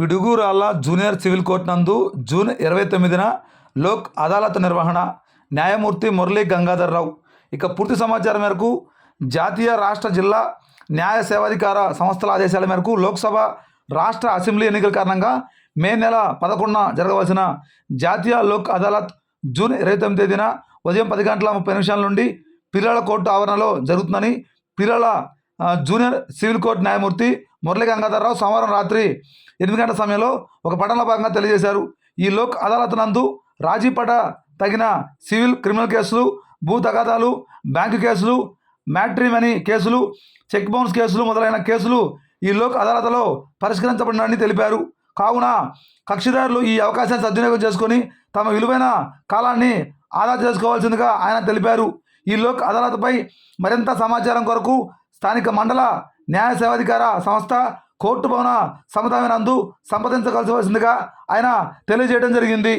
Piduguralla junior civil court నందు June ఇరవై తొమ్మిదిన లోక్ అదాలత్ నిర్వహణ న్యాయమూర్తి మురళీ గంగాధర్రావు ఇక పూర్తి సమాచారం మేరకు జాతీయ రాష్ట్ర జిల్లా న్యాయ సేవాధికార సంస్థల ఆదేశాల మేరకు లోక్సభ రాష్ట్ర అసెంబ్లీ ఎన్నికల కారణంగా మే నెల పదకొండున జరగవలసిన జాతీయ లోక్ అదాలత్ జూన్ ఇరవై తొమ్మిది తేదీన ఉదయం పది గంటల ముప్పై నిమిషాల నుండి పిల్లల కోర్టు ఆవరణలో జరుగుతుందని పిల్లల జూనియర్ సివిల్ కోర్టు న్యాయమూర్తి మురళీ గంగాధరరావు సోమవారం రాత్రి ఎనిమిది గంటల సమయంలో ఒక పట్టణంలో భాగంగా తెలియజేశారు. ఈ లోక్ అదాలత్ నందు రాజీపట తగిన సివిల్ క్రిమినల్ కేసులు భూ తగాదాలు బ్యాంకు కేసులు మ్యాట్రిమనీ కేసులు చెక్ బౌన్స్ కేసులు మొదలైన కేసులు ఈ లోక్ అదాలత్లో పరిష్కరించబడినని తెలిపారు. కావున కక్షిదారులు ఈ అవకాశాన్ని సద్వినియోగం చేసుకొని తమ విలువైన కాలాన్ని ఆదా చేసుకోవాల్సిందిగా ఆయన తెలిపారు. ఈ లోక్ అదాలత్పై మరింత సమాచారం కొరకు స్థానిక మండల న్యాయ సేవాధికార సంస్థ కోర్టు భవన సముదాయనందు సంప్రదించవలసిందిగా ఆయన తెలియజేయడం జరిగింది.